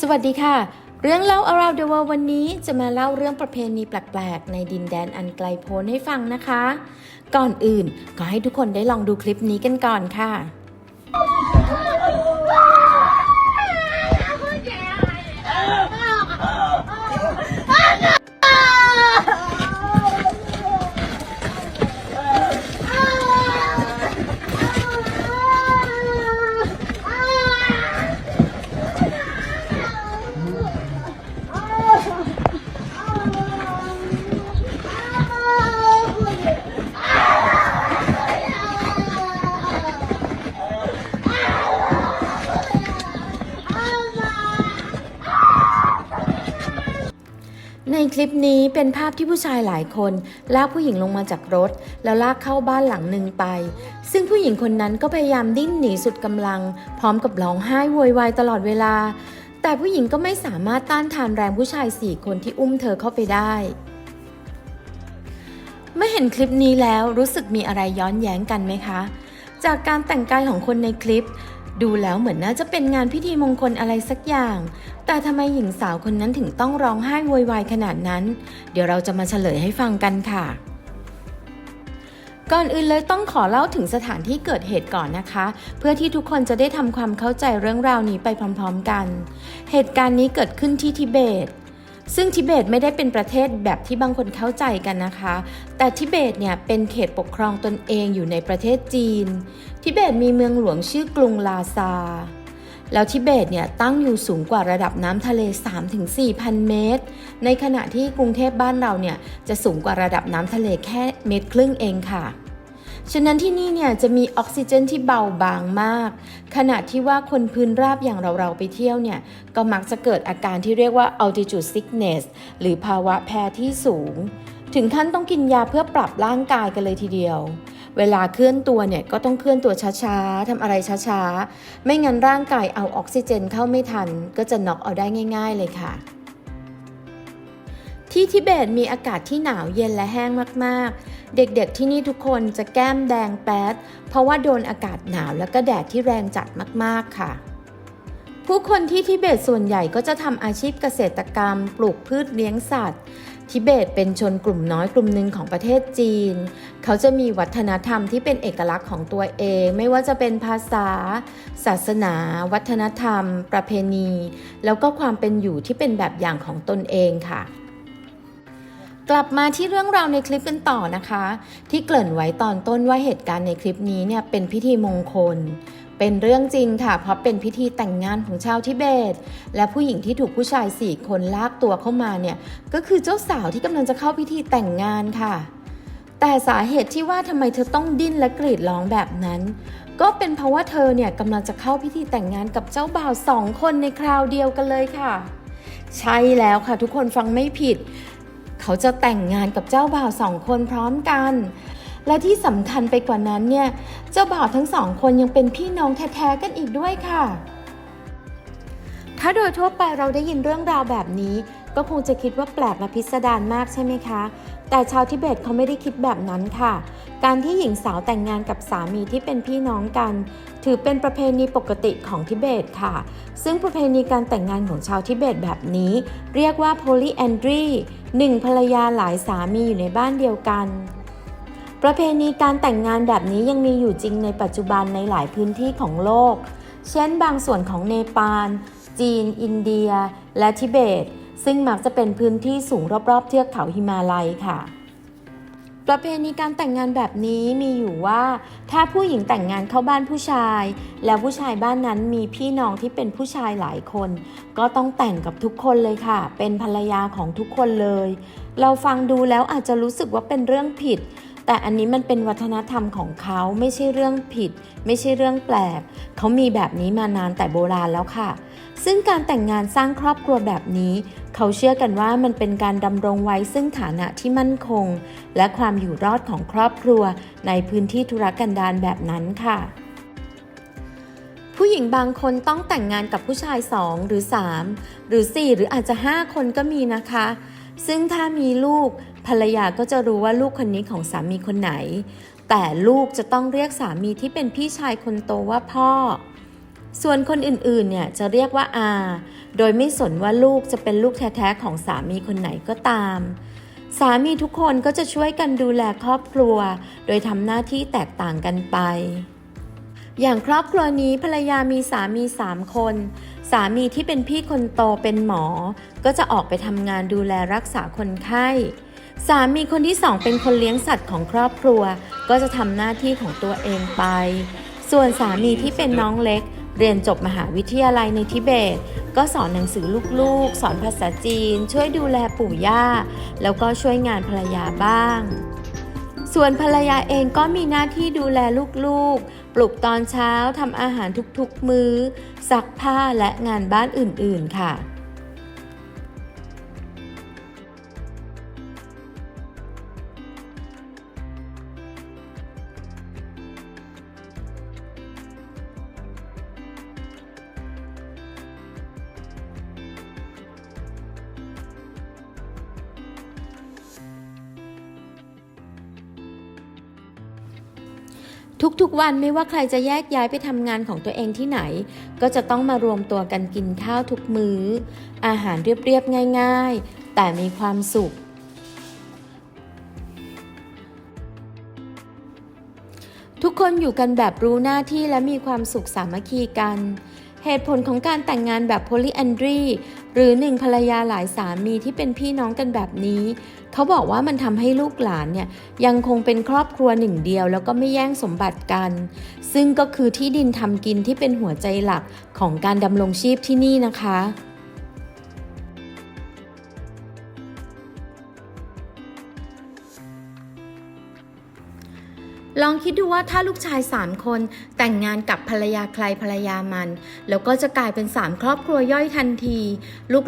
สวัสดีค่ะ เรื่องเล่า around the world วันนี้จะมาเล่าเรื่องประเพณีแปลกๆ ในดินแดนอันไกลโพ้นให้ฟังนะคะ ก่อนอื่นก็ให้ทุกคนได้ลองดูคลิปนี้กันก่อนค่ะ ลิปนี้เป็นภาพที่ผู้ชายหลายคน ลากผู้หญิงลงมาจากรถ แล้วลากเข้าบ้านหลังหนึ่งไป ซึ่งผู้หญิงคนนั้นก็พยายามดิ้นหนีสุดกำลัง พร้อมกับร้องไห้โวยวายตลอดเวลา แต่ผู้หญิงก็ไม่สามารถต้านทานแรงผู้ชายสี่คนที่อุ้มเธอเข้าไปได้เมื่อเห็นคลิปนี้แล้วรู้สึกมีอะไรย้อนแย้งกันไหมคะ จากการแต่งกายของคนในคลิป ดูแล้วเหมือนน่าจะเป็นงานพิธีมงคลอะไรสักอย่าง แต่ทำไมหญิงสาวคนนั้นถึงต้องร้องไห้โวยวายขนาดนั้น เดี๋ยวเราจะมาเฉลยให้ฟังกันค่ะ ก่อนอื่นเลยต้องขอเล่าถึงสถานที่เกิดเหตุก่อนนะคะ เพื่อที่ทุกคนจะได้ทำความเข้าใจเรื่องราวนี้ไปพร้อม ๆ กัน เหตุการณ์นี้เกิดขึ้นที่ทิเบต ซึ่งทิเบตไม่ได้เป็นประเทศแบบที่บางคนเข้าใจกันนะคะ แต่ทิเบตเนี่ยเป็นเขตปกครองตนเองอยู่ในประเทศจีน ทิเบตมีเมืองหลวงชื่อกรุงลาซา แล้วทิเบตเนี่ยตั้งอยู่สูงกว่าระดับน้ำทะเล 3-4พันเมตร ในขณะที่กรุงเทพบ้านเราเนี่ยจะสูงกว่าระดับน้ำทะเลแค่เมตรครึ่งเองค่ะ ฉะนั้นที่นี่เนี่ยจะมีออกซิเจนที่เบาบางมาก ขณะที่ว่าคนพื้นราบอย่างเราๆไปเที่ยวเนี่ยก็มักจะเกิดอาการที่เรียกว่า altitude sickness หรือภาวะแพ้ที่สูง ถึงขั้นต้องกินยาเพื่อปรับร่างกายกันเลยทีเดียว เวลาเคลื่อนตัวเนี่ยก็ต้องเคลื่อนตัวช้าๆทำอะไรช้าๆ ไม่งั้นร่างกายเอาออกซิเจนเข้าไม่ทัน ก็จะน็อกเอาได้ง่าย ๆ เลยค่ะ ที่ทิเบตมีอากาศที่หนาวเย็นและแห้งมากๆ เด็กๆที่นี่ทุกคนจะแก้มแดงแป๊ด เพราะว่าโดนอากาศหนาวแล้วก็แดดที่แรงจัดมากๆค่ะ ผู้คนที่ทิเบตส่วนใหญ่ก็จะทำอาชีพเกษตรกรรม ปลูกพืชเลี้ยงสัตว์ ทิเบตเป็นชนกลุ่มน้อยกลุ่มหนึ่งของประเทศจีน เขาจะมีวัฒนธรรมที่เป็นเอกลักษณ์ของตัวเอง ไม่ว่าจะเป็นภาษา ศาสนา วัฒนธรรม ประเพณี แล้วก็ความเป็นอยู่ที่เป็นแบบอย่างของตนเองค่ะ กลับมาที่เรื่องราวในคลิปกันต่อนะคะ ที่เกริ่นไว้ตอนต้นว่าเหตุการณ์ในคลิปนี้เนี่ยเป็นพิธีมงคล เป็นเรื่องจริงค่ะ เพราะเป็นพิธีแต่งงานของชาวทิเบต และผู้หญิงที่ถูกผู้ชายสี่คนลากตัวเข้ามาเนี่ยก็คือเจ้าสาวที่กำลังจะเข้าพิธีแต่งงานค่ะ แต่สาเหตุที่ว่าทำไมเธอต้องดิ้นและกรีดร้องแบบนั้น ก็เป็นเพราะว่าเธอเนี่ยกำลังจะเข้าพิธีแต่งงานกับเจ้าบ่าวสองคนในคราวเดียวกันเลยค่ะ ใช่แล้วค่ะทุกคนฟังไม่ผิด เขาจะแต่งงานกับเจ้าบ่าวสองคนพร้อมกัน และที่สำคัญไปกว่านั้นเนี่ย เจ้าบ่าวทั้งสองคนยังเป็นพี่น้องแท้ๆกันอีกด้วยค่ะ ถ้าโดยทั่วไปเราได้ยินเรื่องราวแบบนี้ ก็คงจะคิดว่าแปลกและพิสดารมากใช่ไหมคะ แต่ชาวทิเบตเขาไม่ได้คิดแบบนั้นค่ะ การที่หญิงสาวแต่งงานกับสามีที่เป็นพี่น้องกัน ถือเป็นประเพณีปกติของทิเบตค่ะ ซึ่งประเพณีการแต่งงานของชาวทิเบตแบบนี้ เรียกว่า polyandry หนึ่งภรรยาหลายสามีอยู่ในบ้านเดียวกัน ประเพณีการแต่งงานแบบนี้ยังมีอยู่จริงในปัจจุบันในหลายพื้นที่ของโลก เช่นบางส่วนของเนปาล จีน อินเดีย และทิเบต ซึ่งมักจะเป็นพื้นที่สูงรอบๆเทือกเขาหิมาลัยค่ะ ประเพณีการแต่งงานแบบนี้มีอยู่ว่า ถ้าผู้หญิงแต่งงานเข้าบ้านผู้ชาย แล้วผู้ชายบ้านนั้นมีพี่น้องที่เป็นผู้ชายหลายคน ก็ต้องแต่งกับทุกคนเลยค่ะ เป็นภรรยาของทุกคนเลย เราฟังดูแล้วอาจจะรู้สึกว่าเป็นเรื่องผิด แต่อันนี้มันเป็นวัฒนธรรมของเขาไม่ใช่เรื่องผิด ไม่ใช่เรื่องแปลก เขามีแบบนี้มานานแต่โบราณแล้วค่ะ ซึ่งการแต่งงานสร้างครอบครัวแบบนี้ เขาเชื่อกันว่ามันเป็นการดำรงไว้ซึ่งฐานะที่มั่นคง และความอยู่รอดของครอบครัวในพื้นที่ธุรกันดารแบบนั้นค่ะผู้หญิงบางคนต้องแต่งงานกับผู้ชาย 2 หรือ 3 หรือ 4 หรืออาจจะ 5 คนก็มีนะคะ ซึ่งถ้ามีลูกภรรยาก็จะรู้ว่าลูกคนนี้ของสามีคนไหน แต่ลูกจะต้องเรียกสามีที่เป็นพี่ชายคนโตว่าพ่อ ส่วนคนอื่นๆเนี่ยจะเรียกว่าอา โดยไม่สนว่าลูกจะเป็นลูกแท้ๆของสามีคนไหนก็ตาม สามีทุกคนก็จะช่วยกันดูแลครอบครัว โดยทำหน้าที่แตกต่างกันไปอย่างครอบครัวนี้ภรรยามีสามีสามคน สามีที่เป็นพี่คนโตเป็นหมอ ก็จะออกไปทำงานดูแลรักษาคนไข้ สามีคนที่สองเป็นคนเลี้ยงสัตว์ของครอบครัว ก็จะทำหน้าที่ของตัวเองไป ส่วนสามีที่เป็นน้องเล็ก เรียนจบมหาวิทยาลัยในทิเบต ก็สอนหนังสือลูกๆ สอนภาษาจีน ช่วยดูแลปู่ย่า แล้วก็ช่วยงานภรรยาบ้าง ส่วนภรรยาเองก็มีหน้าที่ดูแลลูกๆ ลุกตอนเช้าทำอาหารทุกๆมื้อ ซักผ้าและงานบ้านอื่นๆค่ะ ทุกๆวันไม่ว่าใครจะแยกย้ายไปทำงานของตัวเองที่ไหน ก็จะต้องมารวมตัวกันกินข้าวทุกมือ้อ อาหารเรียบๆง่าย ๆ แต่มีความสุข ทุกคนอยู่กันแบบรู้หน้าที่และมีความสุขสามัคคีกัน เหตุผลของการแต่งงานแบบโพลีแอนดรีหรือหนึ่งภรรยาหลายสามีที่เป็นพี่น้องกันแบบนี้ เขาบอกว่ามันทำให้ลูกหลานเนี่ยยังคงเป็นครอบครัวหนึ่งเดียว แล้วก็ไม่แย่งสมบัติกัน ซึ่งก็คือที่ดินทำกินที่เป็นหัวใจหลักของการดำรงชีพที่นี่นะคะ ลองคิดดูว่าถ้าลูกชาย 3 คนแต่งงานกับภรรยาใครภรรยามัน แล้วก็จะกลายเป็น 3 ครอบครัวย่อยทันที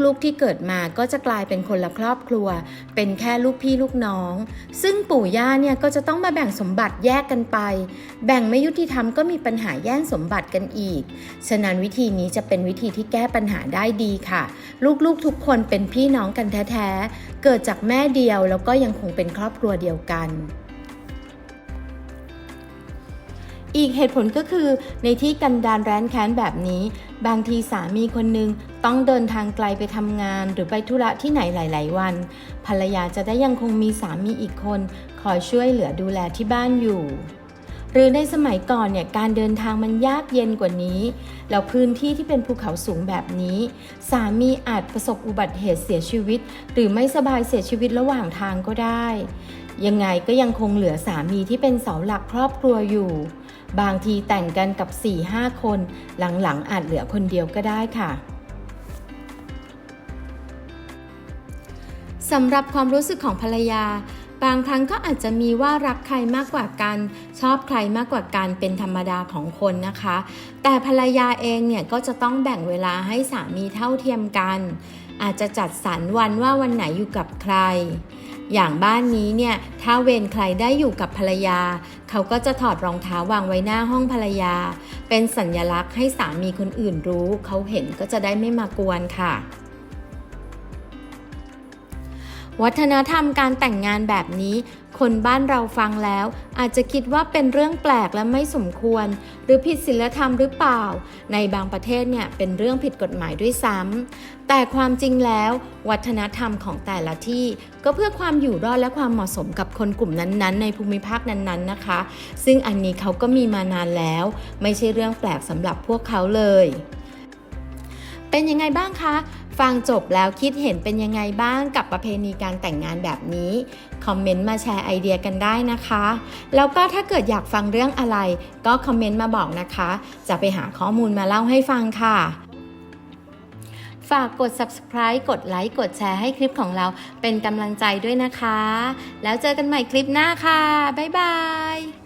ลูกๆที่เกิดมาก็จะกลายเป็นคนละครอบครัว เป็นแค่ลูกพี่ลูกน้อง ซึ่งปู่ย่าเนี่ยก็จะต้องมาแบ่งสมบัติแยกกันไป แบ่งไม่ยุติธรรมก็มีปัญหาแย่งสมบัติกันอีก ฉะนั้นวิธีนี้จะเป็นวิธีที่แก้ปัญหาได้ดีค่ะ ลูกๆทุกคนเป็นพี่น้องกันแท้ๆ เกิดจากแม่เดียวแล้วก็ยังคงเป็นครอบครัวเดียวกัน อีกเหตุผลก็คือในที่กันดารแร้นแค้นแบบนี้ บางทีสามีคนหนึ่งต้องเดินทางไกลไปทำงาน หรือไปธุระที่ไหนหลาย ๆ วัน ภรรยาจะได้ยังคงมีสามีอีกคน คอยช่วยเหลือดูแลที่บ้านอยู่ หรือในสมัยก่อนเนี่ยการเดินทางมันยากเย็นกว่านี้ แล้วพื้นที่ที่เป็นภูเขาสูงแบบนี้ สามีอาจประสบอุบัติเหตุเสียชีวิต หรือไม่สบายเสียชีวิตระหว่างทางก็ได้ ยังไงก็ยังคงเหลือสามีที่เป็นเสาหลักครอบครัวอยู่ บางทีแต่งกันกับ 4-5 คน หลังๆอาจเหลือคนเดียวก็ได้ค่ะสำหรับความรู้สึกของภรรยา บางครั้งก็อาจจะมีว่ารักใครมากกว่ากัน ชอบใครมากกว่ากันเป็นธรรมดาของคนนะคะ แต่ภรรยาเองเนี่ยก็จะต้องแบ่งเวลาให้สามีเท่าเทียมกัน อาจจะจัดสรรวันว่าวันไหนอยู่กับใคร อย่างบ้านนี้เนี่ยถ้าเวรใครได้อยู่กับภรรยา เขาก็จะถอดรองเท้าวางไว้หน้าห้องภรรยา เป็นสัญลักษณ์ให้สามีคนอื่นรู้ เขาเห็นก็จะได้ไม่มากวนค่ะวัฒนธรรมการแต่งงานแบบนี้ คนบ้านเราฟังแล้ว อาจจะคิดว่าเป็นเรื่องแปลกและไม่สมควร หรือผิดศีลธรรมหรือเปล่า ในบางประเทศเนี่ยเป็นเรื่องผิดกฎหมายด้วยซ้ำแต่ความจริงแล้ว วัฒนธรรมของแต่ละที่ ก็เพื่อความอยู่รอดและความเหมาะสมกับคนกลุ่มนั้นๆ ในภูมิภาคนั้นๆนะคะ ซึ่งอันนี้เขาก็มีมานานแล้ว ไม่ใช่เรื่องแปลกสำหรับพวกเขาเลย เป็นยังไงบ้างคะ ฟังจบแล้วคิดเห็นเป็นยังไงบ้างกับประเพณีการแต่งงานแบบนี้ คอมเมนต์มาแชร์ไอเดียกันได้นะคะ แล้วก็ถ้าเกิดอยากฟังเรื่องอะไร ก็คอมเมนต์มาบอกนะคะ จะไปหาข้อมูลมาเล่าให้ฟังค่ะฝากกด subscribe กดไลค์กดแชร์ให้คลิปของเราเป็นกำลังใจด้วยนะคะ แล้วเจอกันใหม่คลิปหน้าค่ะ บ๊ายบาย